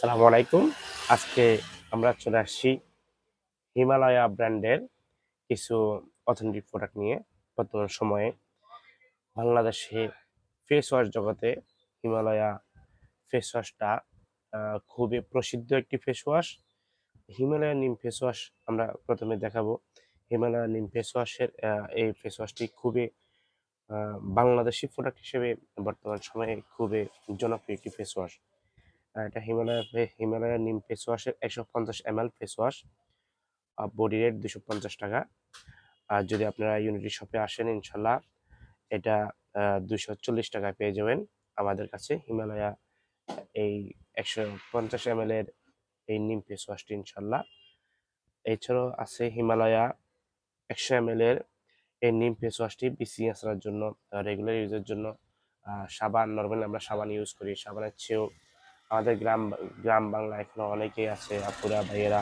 সালামু আলাইকুম। আজকে আমরা চলে আসছি হিমালয়া ব্র্যান্ডের কিছু অথেন্টিক প্রোডাক্ট নিয়ে বর্তমান সময়ে বাংলাদেশে ফেস ওয়াশ জগতে হিমালয়া ফেস ওয়াশটা খুবই প্রসিদ্ধ একটি ফেস ওয়াশ হিমালয়া নিম ফেস ওয়াশ আমরা প্রথমে দেখাবো। হিমালয়া নিম ফেস ওয়াশের এই ফেস ওয়াশটি খুবই বাংলাদেশি প্রোডাক্ট হিসেবে বর্তমান সময়ে খুবই জনপ্রিয় একটি ফেস ওয়াশ এটা হিমালয়া হিমালয়া নিম ফেস ওয়াশের একশো পঞ্চাশ M L face wash body rate দুশো পঞ্চাশ টাকা। আর যদি আপনারা ইউনিটি শপে আসেন, ইনশাল্লাহ এটা দুশো চল্লিশ টাকায় পেয়ে যাবেন আমাদের কাছে হিমালয়া, এই একশো পঞ্চাশ এম এর এই নিম ফেস ওয়াশটি ইনশাল্লাহ। এছাড়াও আছে হিমালয়া একশো এম এর এই নিম ফেস ওয়াশটি বিসি আসার জন্য রেগুলার ইউজের জন্য সাবান নর্মালি আমরা সাবান ইউজ করি। সাবানের চেয়েও আমাদের গ্রাম গ্রাম বাংলা এখনও অনেকেই আছে, আপুরা, ভাইয়েরা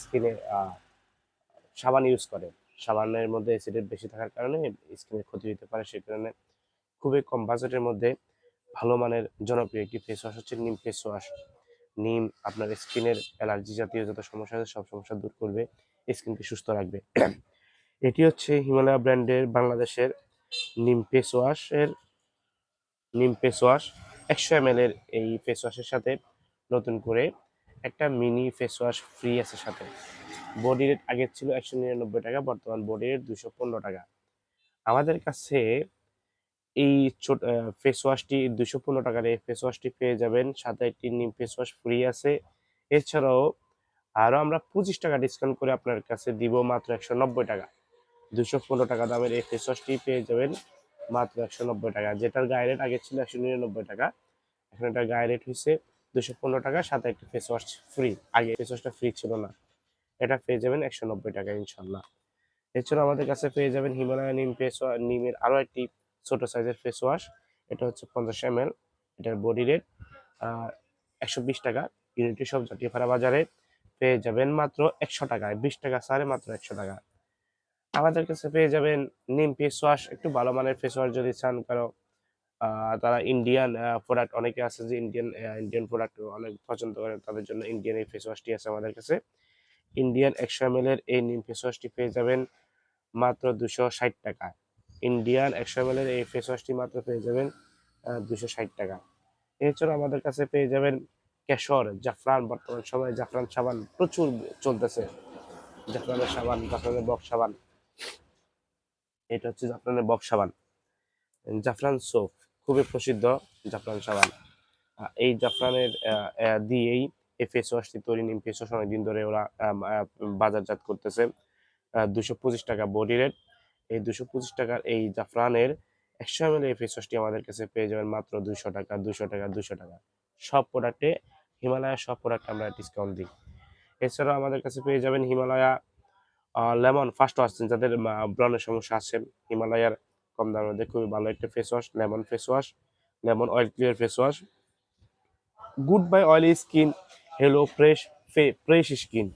স্কিনে সাবান ইউজ করে। সাবানের মধ্যে অ্যাসিডের বেশি থাকার কারণে স্কিনের ক্ষতি হতে পারে, সেই কারণে খুবই কম বাজেটের মধ্যে ভালো মানের জনপ্রিয় একটি ফেস ওয়াশ হচ্ছে নিম ফেস ওয়াশ নিম আপনার স্কিনের অ্যালার্জি জাতীয় যত সমস্যা আছে, সব সমস্যা দূর করবে স্কিনকে সুস্থ রাখবে। এটি হচ্ছে হিমালয়া ব্র্যান্ডের বাংলাদেশের নিম ফেস ওয়াশের নিম ফেস ওয়াশ একশো এম এর এই ফেস ওয়াশের সাথে নতুন করে একটা মিনি ফেস ওয়াশ ফ্রি আছে সাথে। বডি রেট আগে ছিল একশো নিরানব্বই টাকা, বর্তমান বডি রেট দুশো পনেরো টাকা। আমাদের কাছে এই ছোট ফেস ওয়াশটি দুশো পনেরো টাকার এই ফেস ওয়াশটি পেয়ে যাবেন। সাথে একটি নিম ফেস ওয়াশ ফ্রি আছে। এছাড়াও আরও আমরা পঁচিশ টাকা ডিসকাউন্ট করে আপনার কাছে দিব মাত্র একশো নব্বই টাকা। দুশো পনেরো টাকা দামের এই ফেস ওয়াশটি পেয়ে যাবেন। মাত্র একশো নব্বই টাকা। যেটার গায়ে রেট আগে ছিল একশো নিরানব্বই টাকা, এখন এটার গায়ে রেট হয়েছে দুশো পনেরো টাকা, সাথে একটা ফেস ওয়াশ ফ্রি আগে ফেস ওয়াশটা ফ্রি ছিল না। এটা পেয়ে যাবেন একশো নব্বই টাকা ইনশাল্লাহ এছাড়াও আমাদের কাছে পেয়ে যাবেন হিমালয়া নিম ফেস নিমের আরও একটি ছোট সাইজের ফেস ওয়াশ এটা হচ্ছে পঞ্চাশ এম এল। এটার বডি রেট একশো বিশ টাকা। ইউনিটি সব জাতীয় ফারা বাজারে পেয়ে যাবেন মাত্র একশো টাকায়। বিশ টাকা সারে মাত্র একশো টাকা। আমাদের কাছে পেয়ে যাবেন নিম ফেস ওয়াশ একটু ভালো মানের ফেস ওয়াশ যদি চান। কারও তারা ইন্ডিয়ান প্রোডাক্ট অনেকে আছে যে ইন্ডিয়ান ইন্ডিয়ান প্রোডাক্ট অনেক পছন্দ করে তাদের জন্য ইন্ডিয়ান এই ফেস ওয়াশটি আছে আমাদের কাছে। ইন্ডিয়ান একশো এম এর এই নিম ফেস ওয়াশটি পেয়ে যাবেন মাত্র দুশো ষাট টাকা। ইন্ডিয়ান একশো এম এর এই ফেস ওয়াশটি মাত্র পেয়ে যাবেন দুশো ষাট টাকা। এছাড়া আমাদের কাছে পেয়ে যাবেন কেশর, জাফরান, বর্তমান সময়ে জাফরান সাবান প্রচুর চলতেছে। জাফরানের সাবান, জাফরানের বক্স সাবান। এটা হচ্ছে জাফরানের বক্স সাবান। জাফরান সোপ খুবই প্রসিদ্ধ জাফরান সাবান। এই জাফরানের দিয়েই এই ফেস ওয়াশটি তৈরি, নিম ফেস ওয়াশ অনেকদিন ধরে ওরা বাজারজাত করতেছে। দুশো পঁচিশ টাকা বডি রেট এই দুশো পঁচিশ টাকার এই জাফরানের একশো এম এই ফেস ওয়াশটি আমাদের কাছে পেয়ে যাবেন মাত্র দুশো টাকা দুশো টাকা দুশো টাকা। সব প্রোডাক্টে হিমালয়া, সব প্রোডাক্ট আমরা ডিসকাউন্ট দিই। এছাড়াও আমাদের কাছে পেয়ে যাবেন হিমালয়া লেমন ফার্স্ট ওয়াশ যাদের ব্রণের সমস্যা আছে, হিমালয়ার কম দামের মধ্যে খুবই ভালো একটা face wash lemon face wash lemon oil clear face wash goodbye oily skin hello fresh fresh skin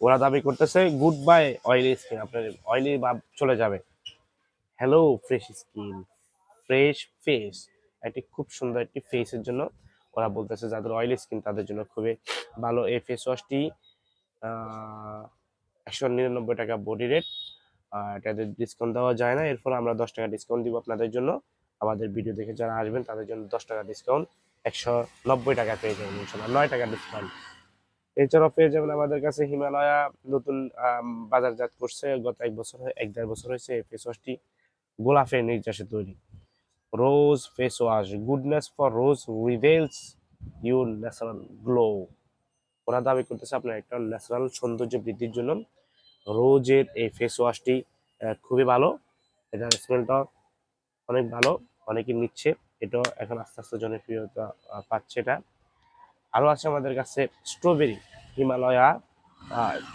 ওরা দাবি করতেছে গুড বাই অয়েলি স্কিন আপনার অয়েলি ভাব চলে যাবে। Hello fresh skin fresh face একটি খুব সুন্দর একটি ফেসের জন্য ওরা বলতেছে, যাদের অয়েলি স্কিন তাদের জন্য খুবই ভালো এই ফেস ওয়াশটি একশো নিরানব্বই টাকা বডি রেট এটাতে ডিসকাউন্ট দেওয়া যায় না। এরপর আমরা দশ টাকা ডিসকাউন্ট দিব আপনাদের জন্য। আমাদের ভিডিও দেখে যারা আসবেন, তাদের জন্য দশ টাকা ডিসকাউন্ট একশো নব্বই টাকা পেয়ে যাবেন ইনশাল্লাহ নয় টাকা ডিসকাউন্ট এছাড়াও পেয়ে যাবেন আমাদের কাছে হিমালয়া, নতুন বাজারজাত করছে। গত এক বছর এক দেড় বছর হয়েছে এই ফেস ওয়াশটি গোলাপের নির্যাসে তৈরি। Rose face wash goodness for rose reveals your natural glow ওরা দাবি করতেছে আপনার একটা ন্যাচারাল সৌন্দর্য বৃদ্ধির জন্য রোজের এই ফেস ওয়াশটি খুবই ভালো। এটার স্মেলটা অনেক ভালো অনেকে নিচ্ছে। এটাও এখন আস্তে আস্তে জনপ্রিয়তা পাচ্ছে এটা। আরও আছে আমাদের কাছে স্ট্রবেরি হিমালয়া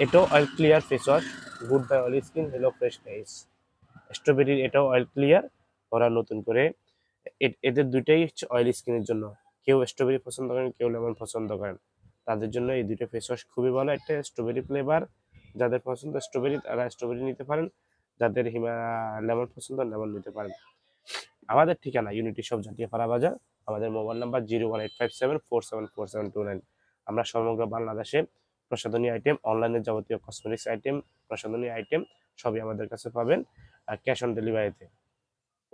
এটাও oil clear face wash goodbye oil skin hello fresh face স্ট্রবেরির এটাও অয়েল ক্লিয়ার ওরা নতুন করে এদের দুইটাই হচ্ছে অয়েল স্কিনের জন্য। কেউ স্ট্রবেরি পছন্দ করেন, কেউ লেমন পছন্দ করেন। তাদের জন্য এই দুটো ফেস ওয়াশ খুবই ভালো। একটা স্ট্রবেরি ফ্লেভার যাদের পছন্দ স্ট্রবেরি তারা স্ট্রবেরি নিতে পারেন। যাদের হিমা লেমন পছন্দ লেমন নিতে পারেন। আমাদের ঠিকানা ইউনিটি সব জাতীয় পাড়া বাজার। আমাদের mobile number zero one eight five seven four seven four seven two nine আমরা সমগ্র বাংলাদেশে প্রসাধনী আইটেম অনলাইনে যাবতীয় কসমেটিক্স আইটেম প্রসাধনী আইটেম সবই আমাদের কাছে পাবেন ক্যাশ অন ডেলিভারিতে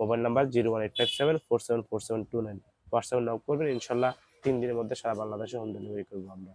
mobile number zero one eight five seven four seven four seven two nine হোয়াটসঅ্যাপে নক করবেন, ইনশাল্লাহ তিন দিনের মধ্যে সারা বাংলাদেশে হোম ডেলিভারি করব আমরা।